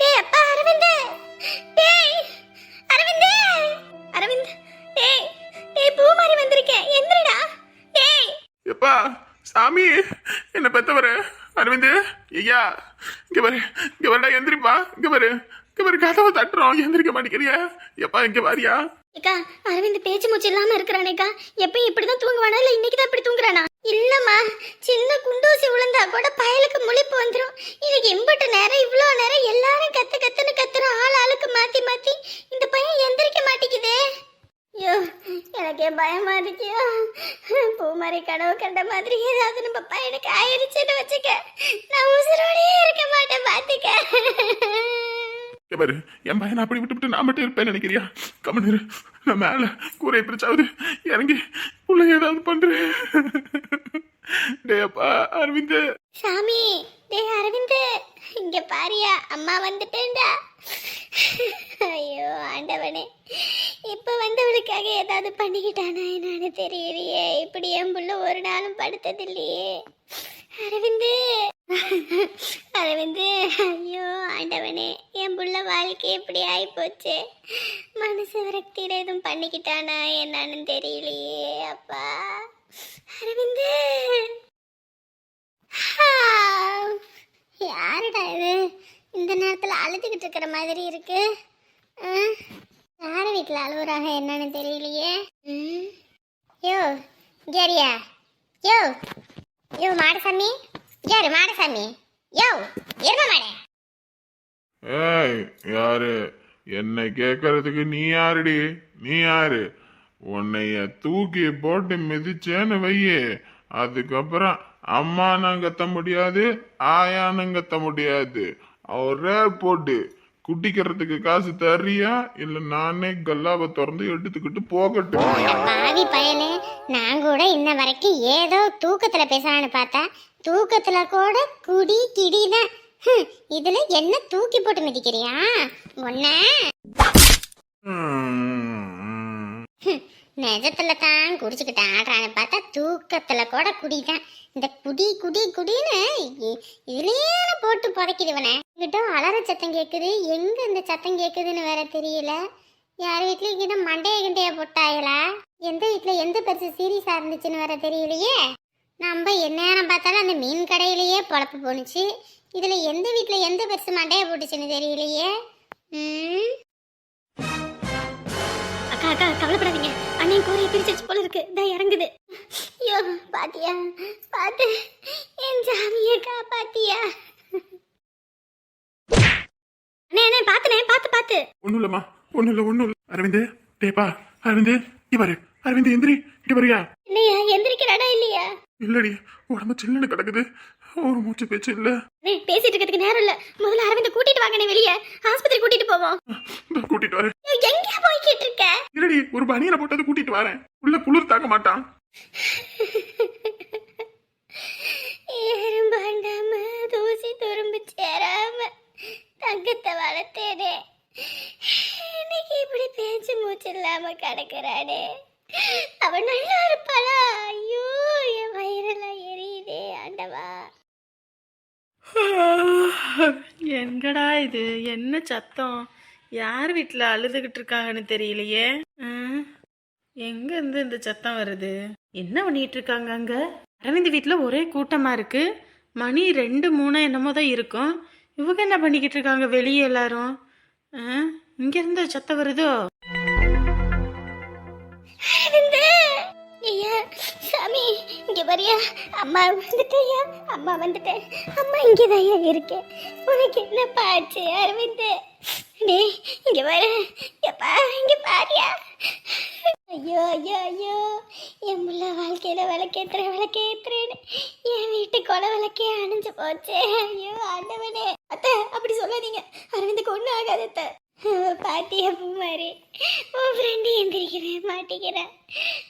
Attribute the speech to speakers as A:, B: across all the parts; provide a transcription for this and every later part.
A: டேய் அப்பா அரவிந்த். டேய் அரவிந்த். அரவிந்த் டேய் டேய் பூ மாதிரி வந்திருக்கேன் எந்திரடா. டேய்.
B: எப்பா சாமி என்ன பெத்தவரு. அரவிந்த் ஐயா இங்க பாரு இங்க வரடா எந்திரிப்பா. இங்க பாரு இங்க பாரு கதவை தட்டுறோம். எந்திரிக்க மாட்டேங்கிறியா. எப்பா இங்க வாரியா?
A: ஏக்கா அரவிந்த் பேச்சு மூச்சு இல்லாம இருக்கிறானேக்கா எப்பயும் இப்படிதான் தூங்குவானா இல்ல இன்னைக்கு தான் இப்படி தூங்குறானா? இல்லம்மா சின்ன குண்டூசி விழுந்தா கூட பயலுக்கு முழிப்பு வந்துரும் இன்னைக்கு எம்பிட்டு நேரம் இவ்வளோ நேரம் எல்லாரும் கத்து கத்துன்னு கத்துறோம் ஆள் ஆளுக்கு மாத்தி மாத்தி இந்த பையன் எந்திரிக்க மாட்டேங்குதே ஐயோ எனக்கே பயமா இருக்கியோ பூமாரி கனவு கண்ட மாதிரி ஏதாவது நம்ம பையனுக்கு ஆயிருச்சுன்னு வச்சுக்க நான் உசுரோடயே இருக்க மாட்டேன் பாத்துக்க.
B: பாரு என் பையனை அப்படி விட்டு விட்டு நான் மட்டும் இருப்பேன் நினைக்கிறியா? கம்மனு நான் மேல கூரை பிரிச்சாவது இறங்கி உள்ள ஏதாவது பண்றேன். டேய் அப்பா அரவிந்த்.
A: சாமி டேய் அரவிந்த். இங்க பாரியா அம்மா வந்துட்டேன்டா. ஐயோ ஆண்டவனே. இப்ப வந்தவளுக்காக ஏதாவது பண்ணிக்கிட்டானா என்னன்னு தெரியலையே. இப்படி என் புள்ள ஒரு நாளும் படுத்ததில்லையே. அரவிந்து. அரவிந்து ஐயோ ஆண்டவனே. என் புள்ள வாழ்க்கை இப்படி ஆயிப்போச்சு. மனசு விரக்தியில எதுவும் பண்ணிக்கிட்டானா என்னன்னு தெரியலையே அப்பா. அரவிந்து யாருடா இது இந்த நேரத்தில் அழுதுகிட்டு இருக்கிற மாதிரி இருக்கு. யார் வீட்டில் அழுவுறாங்க என்னன்னு தெரியலையே. ம். யோ கேரியா. யோ யோ மாடசாமி. யாரு மாடசாமி. யோ எரும மாடே.
B: ஏய் யாரு? என்னை கேட்கறதுக்கு நீ யாருடி? நீ யாரு? உன்னைய தூக்கி போட்டு மிதிச்சேன்னு வையே. அதுக்கப்புறம் அம்மானும் கத்த முடியாது ஆயானும் கத்த முடியாது. ஒரே போட்டு. குட்டிக்கிறதுக்கு காசு தரியா இல்ல நானே கல்லாவை திறந்து எடுத்துக்கிட்டு போகட்டும்?
A: பாவி பயலே நான் கூட இன்ன வரைக்கும் ஏதோ தூக்கத்துல பேசலான்னு பார்த்தா தூக்கத்துல கூட குடி கிடி தான் இதுல என்ன தூக்கி போட்டு மிதிக்கிறியா? ஒன்ன
B: ம்.
A: நிஜத்துல தான் குடிச்சுக்கிட்டு ஆடுறான்னு பார்த்தா தூக்கத்துல கூட குடிதான். இந்த குடி குடி குடின்னு இதுலயே போட்டு புதைக்குதுவனே இங்கிட்ட அலற சத்தம் கேக்குது. எங்க இந்த சத்தம் கேக்குதுன்னு வேற தெரியல. யார் வீட்லயும் இங்கிட்ட மண்டைய கிண்டைய போட்டாங்களா எந்த வீட்ல எந்த பெருசு சீரியஸா இருந்துச்சுன்னு வேற தெரியலையே. நம்ம எந்நேரம் பார்த்தாலும் அந்த மீன் கடையிலேயே பொழப்பு போணுச்சு. இதுல எந்த வீட்ல எந்த பெருசு மண்டைய போட்டுச்சுன்னு தெரியலையே. அக்கா அக்கா கவலைப்படாதீங்க. அண்ணன் கூரையை பிரிச்சிருச்சு போல இருக்கு. இதா இறங்குது. ஐயோ பாத்தியா? பாத்து என் சாமியை காப்பாத்தியா? அண்ணே அண்ணே பாத்துனே பாத்து பாத்து.
B: ஒண்ணும் இல்லம்மா ஒண்ணும் இல்ல ஒண்ணும் இல்ல அரவிந்த் டேப்பா அரவிந்த் பாரு. அரவிந்த் எந்திரி. இங்க வரியா
A: இல்லையா எந்திரிக்கிறாடா இல்லையா?
B: இல்லடி உடம்பு சில்லுன்னு கிடக்குது. ஒரு மூச்சு பேச்சு இல்ல.
A: அண்ணே பேசிட்டு இருக்கிறதுக்கு நேரம் இல்ல. முதல்ல அரவிந்த கூட்டிட்டு வாங்கண்ணே வெளியே. ஆஸ்பத்திரி கூட்டிட்டு போவோம்.
B: இதோ கூட்டிட்டு வரேன்.
A: ஐயோ, எங்க போய்கிட்டு இருக்க?
B: இல்லடி ஒரு பனியனை போட்டது கூட்டிட்டு வரேன். உள்ள குளிர் தாங்க மாட்டான்.
A: எறும்பு அண்டாம தூசி துரும்பு சேராம. தங்கத்தை வளர்த்தேனே. இன்னைக்கு இப்படி பேச்சு மூச்சு இல்லாம கிடக்குறானே. அவன் நல்லா இருப்பாளா? ஐயோ என் வயிறெல்லாம் எரியுதே ஆண்டவா.
C: எங்கடா இது? என்ன சத்தம்? யார் வீட்டில் அழுதுகிட்டு இருக்காங்கன்னு தெரியலையே. ஆ? எங்க இருந்து இந்த சத்தம் வருது? என்ன பண்ணிட்டு இருக்காங்க அங்க? அரவிந்த் வீட்டில் ஒரே கூட்டமா இருக்கு. மணி ரெண்டு மூணு என்னமோ தான் இருக்கும். இவங்க என்ன பண்ணிக்கிட்டு இருக்காங்க? வெளியே எல்லாரும். இங்க இருந்து சத்த வருதோ?
A: சாமி இங்க வரியா அம்மா வந்துட்டேயா அம்மா வந்துட்டேன். அம்மா இங்கதான் இருக்கேன் உனக்கு என்ன பாச்சு அரவிந்த்? டேய் இங்க வர எப்பா இங்க பாரியா. ஐயோ ஐயோ ஐயோ. என் முள்ள வாழ்க்கையில விளக்கேத்துற விளக்கேத்துறேன்னு. என் வீட்டு கொலை விளக்கே அணைஞ்சு போச்சே. ஐயோ ஆண்டவனே. அத்தை அப்படி சொல்லாதீங்க. அரவிந்துக்கு ஒன்றும் ஆகாது அத்தை பாட்டி பூ மாதிரி உன் ஃப்ரெண்டு எந்திரிக்கிறேன் மாட்டிக்கிறேன்.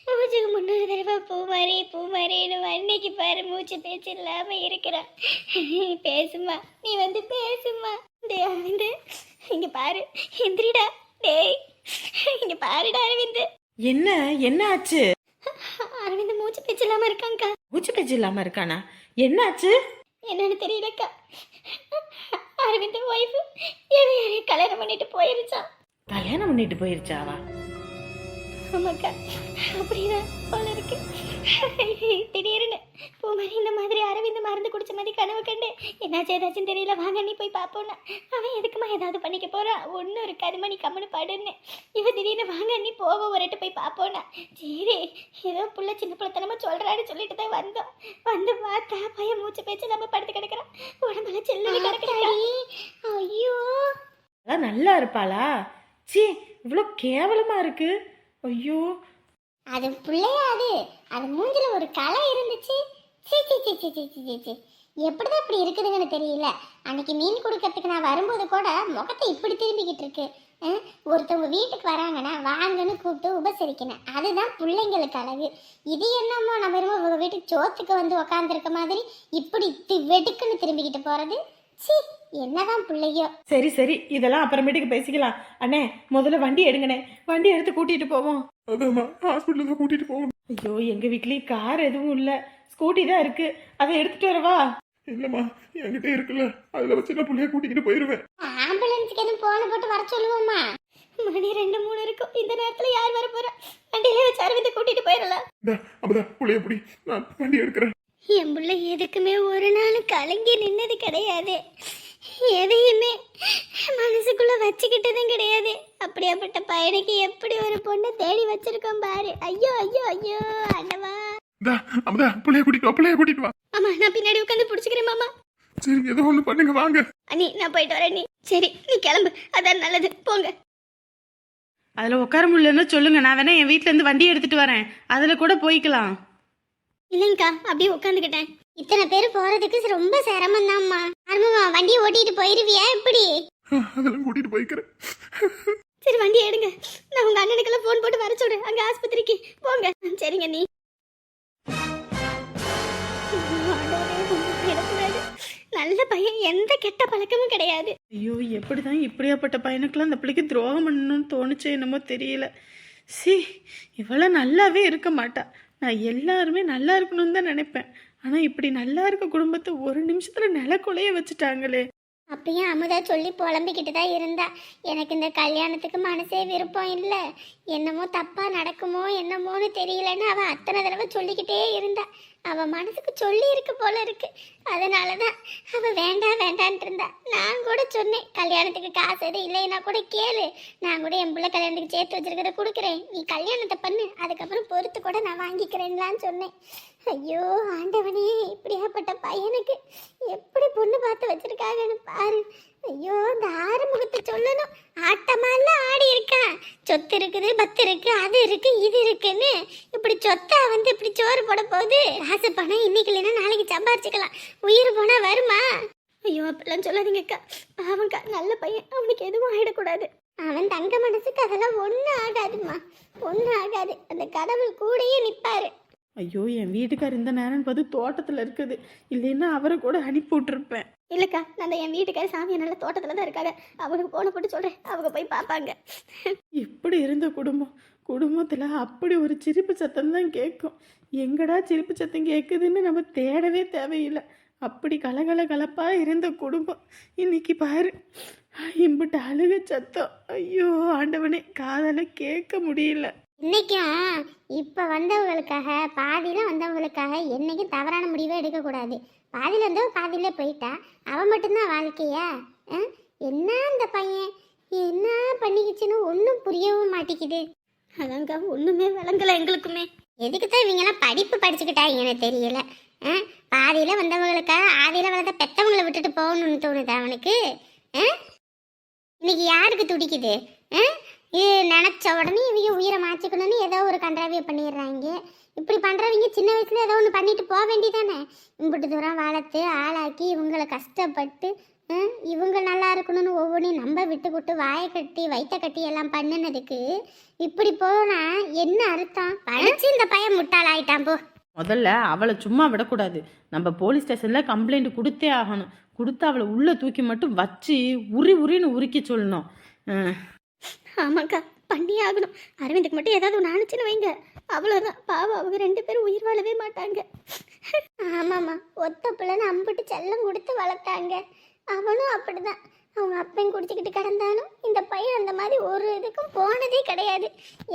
A: மூச்சுக்கு முன்னூறு தடவை பூ மாதிரி பூ மாதிரி அன்னைக்கு பாரு மூச்சு பேச்சு இல்லாம இருக்கிறான். பேசுமா நீ வந்து பேசுமா டேய் அரவிந்து இங்க பாரு. எந்திரிடா. டேய் இங்க பாருடா அரவிந்து.
C: என்ன என்ன ஆச்சு?
A: அரவிந்து மூச்சு பேச்சு இல்லாம இருக்காங்கக்கா.
C: மூச்சு பேச்சு இல்லாம இருக்கானா? என்ன ஆச்சு?
A: என்னன்னு தெரியலக்கா. அரவிந்த் ஒய்ஃப் எதை யாரையும் கல்யாணம் பண்ணிட்டு போயிருச்சான்
C: கல்யாணம் பண்ணிட்டு போயிருச்சாவா?
A: ஆமாக்கா அப்படிதான் திடீர்னு பூமாரி இந்த மாதிரி அரவிந்த் மருந்து குடிச்ச மாதிரி கனவு கண்டு என்னாச்சு ஏதாச்சும் தெரியல வாங்க நீ போய் பார்ப்போம்னா அவன் எதுக்குமா ஏதாவது பண்ணிக்க போறான் ஒன்றும் ஒரு கருமணி கம்முன்னு படுன்னு. இவன் திடீர்னு வாங்க நீ போவோம் ஒரு எட்டு போய் பார்ப்போம்னா சரி ஏதோ புள்ள சின்ன பிள்ளைத்தனமா சொல்றான்னு சொல்லிட்டு தான் வந்தோம். வந்து பார்த்தா பையன் மூச்சு பேச்சு நம்ம படுத்து கிடக்குறான். உடம்புல செல்லுன்னு கிடக்குறா ஐயோ.
C: அதான் நல்லா இருப்பாளா? சீ இவ்வளோ கேவலமா இருக்கு. ஐயோ
A: அது பிள்ளையா அது அது மூஞ்சில ஒரு களை இருந்துச்சு. எப்படிதான் இப்படி இருக்குதுங்கன்னு தெரியல. அன்னைக்கு மீன் கொடுக்கறதுக்கு நான் வரும்போது கூட முகத்தை இப்படி திரும்பிக்கிட்டு இருக்கு. ஒருத்தவங்க வீட்டுக்கு வராங்கன்னா வாங்கன்னு கூப்பிட்டு உபசரிக்கணும். அதுதான் பிள்ளைங்களுக்கு அழகு. இது என்னமோ நம்ம உங்க வீட்டுக்கு சோத்துக்கு வந்து உக்காந்துருக்க மாதிரி இப்படி வெடுக்குன்னு திரும்பிக்கிட்டு போகிறது சி. என்னதான் பிள்ளையோ.
C: சரி சரி இதெல்லாம் அப்புறமேட்டுக்கு பேசிக்கலாம். அண்ணே முதல்ல வண்டி எடுங்கண்ணே. வண்டி எடுத்து கூட்டிட்டு போவோம்.
B: அதாம்மா ஹாஸ்பிட்டலுக்கு கூட்டிட்டு போகணும்.
C: ஐயோ எங்க வீட்லயும் கார் எதுவும் இல்ல. ஸ்கூட்டி தான் இருக்கு. அதை எடுத்துட்டு வரவா?
B: இல்லம்மா என்கிட்ட இருக்குல்ல. அதுல வச்சு நான் புள்ளைய கூட்டிக்கிட்டு போயிருவேன்.
A: ஆம்புலன்ஸுக்கு எதுவும் போன போட்டு வர சொல்லுவோமா மணி ரெண்டு மூணு இருக்கும். இந்த நேரத்துல யார் வர போறா? வண்டியில வச்சு அரவிந்தை கூட்டிட்டு போயிடலாம்.
B: அப்பதா புள்ளைய பிடி. நான் வண்டி எடுக்கிறேன்.
A: என் பிள்ளை எதுக்குமே ஒரு நாள் கலங்கி நின்னது கிடையாது. எதையுமே மனசுக்குள்ள வச்சுக்கிட்டதும் கிடையாது. அப்படியாப்பட்ட பையனுக்கு எப்படி ஒரு பொண்ணை தேடி வச்சிருக்கோம் பாரு. ஐயோ ஐயோ ஐயோ அண்ணவா
B: அப்பதா புள்ளைய கூட்டிட்டு வா புள்ளைய கூட்டிட்டு வா.
A: ஆமா நான் பின்னாடி உட்காந்து பிடிச்சிக்கிறேன் மாமா.
B: சரி ஏதோ ஒண்ணு பண்ணுங்க வாங்க.
A: அண்ணி நான் போயிட்டு வரேன் நீ சரி நீ கிளம்பு. அதான் நல்லது. போங்க.
C: அதுல உட்கார முடியலன்னு சொல்லுங்க. நான் வேணா என் வீட்ல இருந்து வண்டி எடுத்துட்டு வரேன். அதுல கூட போய்க்கலாம்.
A: இல்லைங்கக்கா அப்படியே உட்காந்துக்கிட்டேன். இத்தனை பேர் போறதுக்கு ரொம்ப சிரமம் தான்மா அருமமா வண்டியை ஓட்டிட்டு போயிருவியா? எப்படி?
B: அதெல்லாம் கூட்டிட்டு போய்க்கிறேன்.
A: சரி வண்டி எடுங்க. நான் உங்க அண்ணனுக்கெல்லாம் ஃபோன் போட்டு வர சொல்றேன். அங்க ஆஸ்பத்திரிக்கு போங்க. சரிங்க நீ. நல்ல பையன். எந்த கெட்ட பழக்கமும் கிடையாது.
C: ஐயோ எப்படிதான் இப்படியாப்பட்ட பையனுக்கெல்லாம் அந்த பிள்ளைக்கு துரோகம் பண்ணணும்னு தோணுச்சே என்னமோ தெரியல. சி இவள நல்லாவே இருக்க மாட்டா. நான் எல்லாருமே நல்லா இருக்கணும்னு தான் நினைப்பேன். ஆனால் இப்படி நல்லா இருக்க குடும்பத்தை ஒரு நிமிஷத்தில் நிலக்குலைய வச்சுட்டாங்களே.
A: அப்பயும் அமுதா சொல்லி புலம்பிக்கிட்டு தான் இருந்தா. எனக்கு இந்த கல்யாணத்துக்கு மனசே விருப்பம் இல்லை. என்னமோ தப்பா நடக்குமோ என்னமோன்னு தெரியலன்னு அவள் அத்தனை தடவை சொல்லிக்கிட்டே இருந்தா. அவள் மனசுக்கு சொல்லி இருக்கு போல இருக்கு. அதனால தான் அவள் வேண்டாம் வேண்டான்ட்டு இருந்தா. நான் கூட சொன்னேன் கல்யாணத்துக்கு காசு எதுவும் இல்லைன்னா கூட கேளு. நான் கூட என் பிள்ளை கல்யாணத்துக்கு சேர்த்து வச்சிருக்கிறத கொடுக்குறேன். நீ கல்யாணத்தை பண்ணு. அதுக்கப்புறம் பொறுத்து கூட நான் வாங்கிக்கிறேன்லான்னு சொன்னேன். ஐயோ ஆண்டவனே இப்படியாப்பட்ட பையனுக்கு எப்படி பொண்ணு பார்த்து வச்சிருக்காங்கன்னு பாரு. ஐயோ அந்த ஆறுமுகத்தை சொல்லணும். ஆட்டமாலாம் ஆடி இருக்கான் சொத்து இருக்குது பத்து இருக்கு அது இருக்கு இது இருக்குன்னு. இப்படி சொத்தா வந்து இப்படி சோறு போட போகுது. காசு பணம் இன்னைக்கு இல்லைன்னா நாளைக்கு சம்பாரிச்சுக்கலாம். உயிர் போனா வருமா? ஐயோ அப்படிலாம் சொல்லாதீங்கக்கா பாவம்க்கா நல்ல பையன். அவனுக்கு எதுவும் ஆயிடக்கூடாது. அவன் தங்க மனசுக்கு அதெல்லாம் ஒன்றும் ஆகாதும்மா. ஒன்றும் ஆகாது. அந்த கடவுள் கூடயே நிற்பாரு
C: ஐயோ என் வீட்டுக்கார் இந்த நேரம் பார்த்து தோட்டத்தில் இருக்குது. இல்லைன்னா அவரை கூட அனுப்பி விட்டுருப்பேன்.
A: இல்லைக்கா நான் என் வீட்டுக்கார சாமியை நல்ல தோட்டத்தில் தான் இருக்காங்க அவனுக்கு போன போட்டு சொல்கிறேன் அவங்க போய் பார்ப்பாங்க.
C: இப்படி இருந்த குடும்பம் குடும்பத்தில் அப்படி ஒரு சிரிப்பு சத்தம் தான் கேட்கும். எங்கடா சிரிப்பு சத்தம் கேட்குதுன்னு நம்ம தேடவே தேவையில்லை. அப்படி கலகல கலப்பாக இருந்த குடும்பம். இன்னைக்கு பாரு இம்பிட்டு அழுக சத்தம். ஐயோ ஆண்டவனே காதால கேட்க முடியல.
A: இன்னைக்கும் இப்போ வந்தவங்களுக்காக பாதியில் வந்தவங்களுக்காக என்னைக்கும் தவறான முடிவே எடுக்கக்கூடாது பாதியில் வந்தவ பாதியிலே போயிட்டா அவன் மட்டும்தான் வாழ்க்கையா? என்ன அந்த பையன் என்ன பண்ணிக்கிச்சுன்னு ஒன்றும் புரியவும் மாட்டேங்குது அதாங்க ஒன்றுமே விளங்கலை எங்களுக்குமே எதுக்கு தான் இவங்கெல்லாம் படிப்பு படிச்சுக்கிட்டாங்கன்னு தெரியல? பாதியில் வந்தவங்களுக்காக ஆதியில் வளர்ந்த பெத்தவங்களை விட்டுட்டு போகணும்னு தோணுது அவனுக்கு? இன்னைக்கு யாருக்கு துடிக்குது ஆ? இது நினச்ச உடனே இவங்க உயிரை மாற்றிக்கணும்னு ஏதோ ஒரு கன்றாவியை பண்ணிடுறாங்க. இப்படி பண்ணுறவங்க சின்ன வயசுல ஏதோ ஒன்று பண்ணிட்டு போக வேண்டியதானே இம்பிட்டு தூரம் வளர்த்து ஆளாக்கி இவங்களை கஷ்டப்பட்டு இவங்க நல்லா இருக்கணும்னு ஒவ்வொன்றையும் நம்ம விட்டு விட்டு வாயை கட்டி வயிற்ற கட்டி எல்லாம் பண்ணினதுக்கு இப்படி போனால் என்ன அர்த்தம்? படிச்சு இந்த பையன் முட்டாளாயிட்டான் போ.
C: முதல்ல அவளை சும்மா விடக்கூடாது. நம்ம போலீஸ் ஸ்டேஷனில் கம்ப்ளைண்ட் கொடுத்தே ஆகணும். கொடுத்து அவளை உள்ளே தூக்கி மட்டும் வச்சு உரி உரின்னு உருக்கி சொல்லணும்.
A: ஆமாக்கா பண்ணி ஆகணும். அரவிந்துக்கு மட்டும் ஏதாவது ஒன்று அனுச்சுன்னு வைங்க. அவ்வளோதான் பாவம் அவங்க ரெண்டு பேரும் உயிர் வாழவே மாட்டாங்க. ஆமாம்மா ஒத்த பிள்ளைன்னு அம்பிட்டு செல்லம் கொடுத்து வளர்த்தாங்க. அவனும் அப்படிதான். அவங்க அப்பையும் குடிச்சிக்கிட்டு கிடந்தாலும் இந்த பையன் அந்த மாதிரி ஒரு இதுக்கும் போனதே கிடையாது.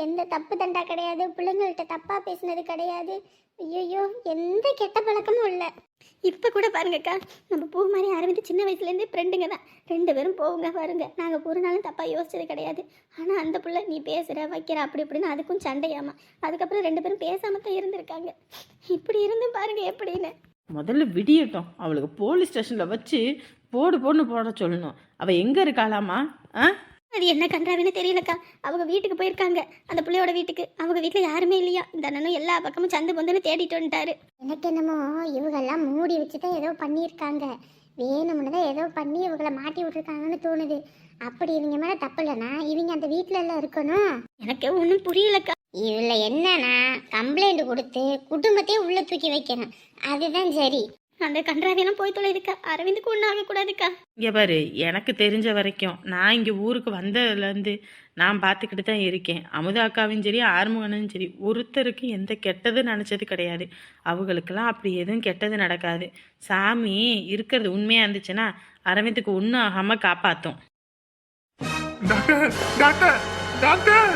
A: எந்த தப்பு தண்டா கிடையாது. பிள்ளைங்கள்ட்ட தப்பாக பேசினது கிடையாது. ஐயோ எந்த கெட்ட பழக்கமும் இல்லை. இப்போ கூட பாருங்கக்கா நம்ம பூ மாதிரி அரவிந்த் சின்ன வயசுலேருந்தே ஃப்ரெண்டுங்க தான். ரெண்டு பேரும் போவுங்க பாருங்க. நாங்கள் ஒரு நாளும் தப்பாக யோசிச்சது கிடையாது. ஆனால் அந்த பிள்ளை நீ பேசுகிற வைக்கிற அப்படி இப்படின்னு அதுக்கும் சண்டையாமா. அதுக்கப்புறம் ரெண்டு பேரும் பேசாமல் தான் இருந்திருக்காங்க. இப்படி இருந்தும் பாருங்க எப்படின்னு.
C: முதல்ல விடியட்டும். அவளுக்கு போலீஸ் ஸ்டேஷனில் வச்சு போடு போடுன்னு போட சொல்லணும். அவள் எங்கே இருக்காளாமா ஆ?
A: அது என்ன கன்றாவின்னு தெரியலக்கா. அவங்க வீட்டுக்கு போயிருக்காங்க. அந்த பிள்ளையோட வீட்டுக்கு. அவங்க வீட்டில் யாருமே இல்லையா? இந்த அண்ணனும் எல்லா பக்கமும் சந்து பொந்துன்னு தேடிட்டு வந்துட்டாரு. எனக்கு என்னமோ இவங்கெல்லாம் மூடி வச்சு தான் ஏதோ பண்ணியிருக்காங்க. வேணும்னு தான் ஏதோ பண்ணி இவங்களை மாட்டி விட்டுருக்காங்கன்னு தோணுது. அப்படி இவங்க மேலே தப்பு இல்லைனா இவங்க அந்த வீட்டில் எல்லாம் இருக்கணும். எனக்கு ஒன்றும் புரியலக்கா. இதில் என்னன்னா கம்ப்ளைண்ட் கொடுத்து குடும்பத்தையே உள்ள தூக்கி வைக்கணும். அதுதான் சரி. அந்த கன்றாவியெல்லாம் போய் தொலைதுக்கா. அரவிந்துக்கு ஒன்றும் ஆகக்கூடாதுக்கா.
C: இங்கே பாரு எனக்கு தெரிஞ்ச வரைக்கும் நான் இங்கே ஊருக்கு வந்ததுலேருந்து நான் பார்த்துக்கிட்டு தான் இருக்கேன். அமுதா அக்காவும் சரி ஆறுமுகனும் சரி ஒருத்தருக்கு எந்த கெட்டது நினச்சது கிடையாது. அவங்களுக்கெல்லாம் அப்படி எதுவும் கெட்டது நடக்காது. சாமி இருக்கிறது உண்மையாக இருந்துச்சுன்னா அரவிந்துக்கு ஒன்றும் ஆகாமல் காப்பாற்றும்
B: டாக்டர் டாக்டர் டாக்டர்!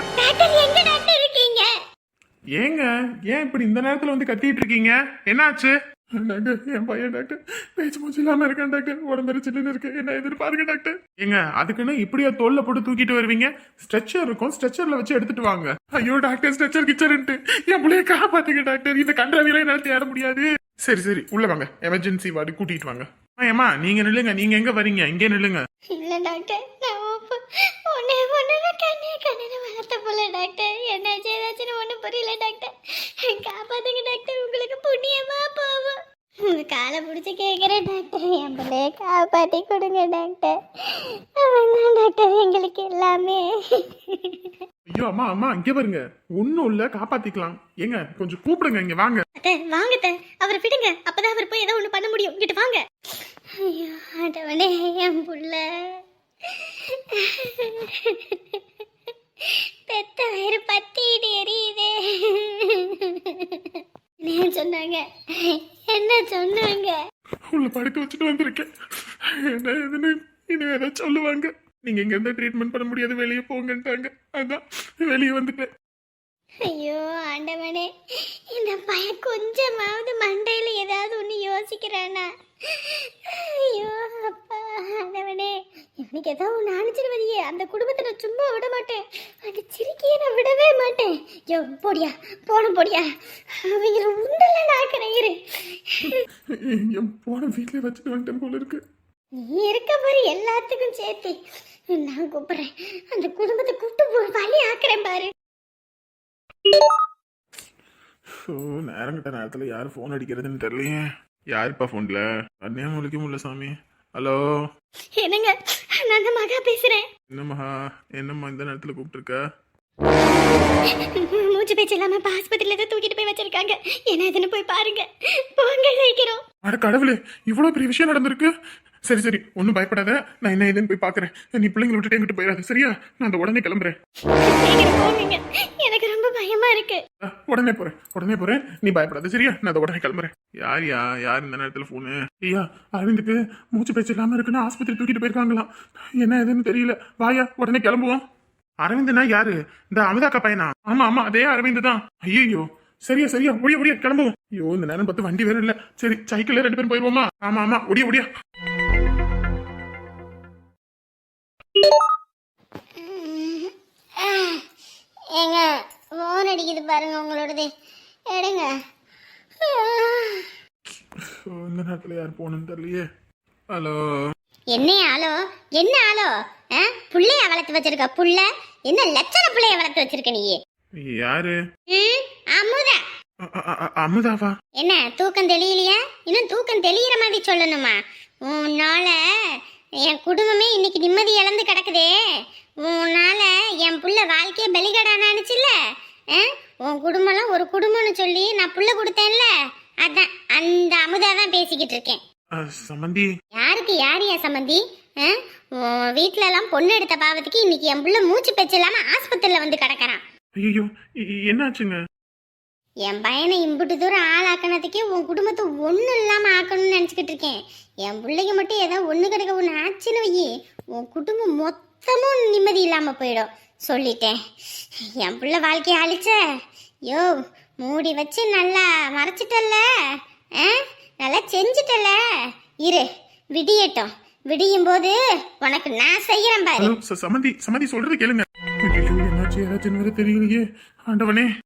B: ஏங்க ஏன் இப்படி இந்த நேரத்துல வந்து கத்திட்டு இருக்கீங்க? என்னாச்சு? டாக்டர் என் பையன் டாக்டர். பேச்சு மூச்சு இல்லாம இருக்கேன் டாக்டர். உடம்பு சில்லுன்னு இருக்கு. என்ன எதிர்பாருங்க டாக்டர்? ஏங்க அதுக்குன்னு இப்படியா தோல்ல போட்டு தூக்கிட்டு வருவீங்க? ஸ்ட்ரெச்சர் இருக்கும். ஸ்ட்ரெச்சர்ல வச்சு எடுத்துட்டு வாங்க. ஐயோ டாக்டர் ஸ்ட்ரெச்சர் கிச்சர்ன்ட்டு. என் பிள்ளைய காப்பாத்துங்க டாக்டர். இந்த கண்டவியெல்லாம் என்னால தேட முடியாது. சரி சரி. உள்ள வாங்க. எமர்ஜென்சி வார்டு கூட்டிட்டு வாங்க. ஏமா நீங்க நில்லுங்க. நீங்க எங்க வரீங்க? இங்கே நில்லுங்க.
A: இல்ல டாக்டர் ஒண்ணே ஒண்ணு கண்ணே கண்ணு வளர்த்த போல டாக்டர். என்னாச்சு ஏதாச்சும் ஒண்ணும் புரியல டாக்டர். காப்பாத்துங்க டாக்டர் உங்களுக்கு புண்ணியமா போகும். உங்க காலை பிடிச்சி கேட்குறேன் டாக்டர். என் பிள்ளைய காப்பாத்தி கொடுங்க டாக்டர். அவன் டாக்டர் எங்களுக்கு எல்லாமே.
B: ஐயோ அம்மா அம்மா இங்க பாருங்க. ஒண்ணும் இல்ல காப்பாத்திக்கலாம். ஏங்க கொஞ்சம் கூப்பிடுங்க இங்க வாங்க.
A: அத்தை வாங்க அத்தை. அவரை விடுங்க. அப்பதான் அவர் போய் ஏதோ ஒண்ணு பண்ண முடியும். இங்கிட்டு வாங்க. ஐயோ ஆண்டவனே என் புள்ள. பெத்த வயிறு பத்திட்டு எரியுதே. என்ன சொன்னாங்க? என்ன சொன்னாங்க?
B: உள்ள படுக்க வச்சுட்டு வந்திருக்கேன். என்ன ஏதுன்னு இன்னும் ஏதாவது சொல்லுவாங்க. நீங்க இங்க இருந்து ட்ரீட்மெண்ட் பண்ண முடியாது வெளியே போங்கன்ட்டாங்க. அதான் வெளியே வந்துட்டேன்.
A: ஐயோ ஆண்டவனே இந்த பையன் கொஞ்சமாவது மண்டையில ஏதாவது ஒன்று யோசிக்கிறானா? ஐயோ அப்பா ஆண்டவனே. இவனுக்கு ஏதோ ஒன்று அனுப்பிச்சிருவதியே அந்த குடும்பத்தை நான் சும்மா விட மாட்டேன். அந்த சிரிக்கையை நான் விடவே மாட்டேன். யோ போடியா போன போடியா. அவங்க உண்டல நாக்கிறேன் இரு.
B: என் போன வீட்லயே வச்சுட்டு வந்துட்டேன் போல இருக்கு.
A: நீ இருக்க பாரு எல்லாத்துக்கும் சேர்த்து நான் கூப்பிடுறேன். அந்த குடும்பத்தை கூப்பிட்டு ஒரு வழி ஆக்குறேன் பாரு.
B: ஸோ நேரங்கிட்ட நேரத்துல யார் ஃபோன் அடிக்கிறதுன்னு தெரியலையே. யாருப்பா ஃபோன்ல அண்ணே முழிக்க முடியல சாமி. ஹலோ
A: என்னங்க? நான் தான் மகா பேசுறேன்.
B: என்னம்மா என்னம்மா இந்த நேரத்துல கூப்பிட்டுருக்க?
A: மூச்சு பேச்சு இல்லாம இப்ப ஆஸ்பத்திரியில தான் தூக்கிட்டு போய் வச்சிருக்காங்க. என்ன இதுன்னு போய் பாருங்க. போங்க சீக்கிரம்.
B: அட கடவுளே இவ்வளோ பெரிய விஷயம் நடந்திருக்கு. சரி சரி ஒன்றும் பயப்படாத. நான் என்ன ஏதுன்னு போய் பார்க்கறேன் நீ பிள்ளைங்களை விட்டுட்டு எங்கிட்டு போயிடாத. சரியா? நான் அந்த உடனே கிளம்புறேன்.
A: சீக்கிரம் போங்க பயமா இருக்கு.
B: உடனே போறேன் உடனே போறேன். நீ பயப்படாத சரியா? நான் அந்த உடனே கிளம்புறேன். யாரியா யார் இந்த நேரத்துல போனு ஐயா அரவிந்துக்கு மூச்சு பேச்சு இல்லாம இருக்குன்னு ஆஸ்பத்திரி தூக்கிட்டு போயிருக்காங்களாம். என்ன ஏதுன்னு தெரியல. வாயா உடனே கிளம்புவோம். அரவிந்தனா யாரு? இந்த அமுதாக்கா பையனா? ஆமா ஆமா அதே அரவிந்த் தான். ஐயோ சரியா சரியா. ஒடியா ஒடியா கிளம்புவோம். ஐயோ இந்த நேரம் பார்த்து வண்டி வேற இல்ல. சரி சைக்கிள்ல ரெண்டு பேரும் போயிருவோமா? ஆமா ஆமா. ஒடியா ஒடியா
A: ஏங்க ஃபோன் அடிக்குது பாருங்க உங்களோடது. எடுங்க.
B: இந்த நேரத்துல யார் போகணும்னு தெரியலையே. ஹலோ?
A: என்ன ஆளோ என்ன ஆளோ? புள்ளைய வளர்த்து வச்சிருக்க புள்ள? என்ன லட்சண புள்ளைய வளர்த்து வச்சிருக்க நீ?
B: யாரு?
A: அமுதா.
B: அமுதாவா?
A: என்ன தூக்கம் தெளியலையா? இன்னும் தூக்கம் தெளியிற மாதிரி சொல்லணுமா? உன்னால என் குடும்பமே இன்னைக்கு நிம்மதி இழந்து கிடக்குதே. உன்னால என் புள்ள வாழ்க்கைய பலிகடானானுச்சுல்ல ஆ? உன் குடும்பம்லாம் ஒரு குடும்பம்னு சொல்லி நான் புள்ள கொடுத்தேன்ல. அதான் அந்த அமுதா தான் பேசிக்கிட்டு இருக்கேன்.
B: அ, சம்மந்தி
A: யாருக்கு யார் என் சம்மந்தி ஆ? உன் வீட்ல எல்லாம் பொண்ணு எடுத்த பாவத்துக்கு இன்னைக்கு என் புள்ள மூச்சு பேச்சு இல்லாம ஆஸ்பத்திரியில வந்து கிடக்குறான்.
B: ஐயோ என்னாச்சுங்க?
D: என் பையனை இம்புட்டு தூரம் ஆளாக்கணதுக்கே உன் குடும்பத்தை ஒன்றும் இல்லாமல் ஆக்கணும்னு நினச்சிக்கிட்டு இருக்கேன். என் பிள்ளைங்க மட்டும் ஏதோ ஒன்று கிடக்க ஒன்று ஆச்சுன்னு வையி உன் குடும்பம் மொத்தமும் நிம்மதி இல்லாமல் போயிடும். சொல்லிட்டேன். என் பிள்ளை வாழ்க்கையை அழிச்ச? யோ மூடி வச்சு நல்லா மறைச்சிட்டல்ல? ஆ? நல்லா செஞ்சிட்டல இரு விடியட்டும். விடியும் போது உனக்கு நான் செய்யறேன் பாரு.
B: சமதி சமதி சொல்றது கேளுங்க. என்னாச்சு? ஏதாச்சும் வேற தெரியலையே. ஆண்டவனே.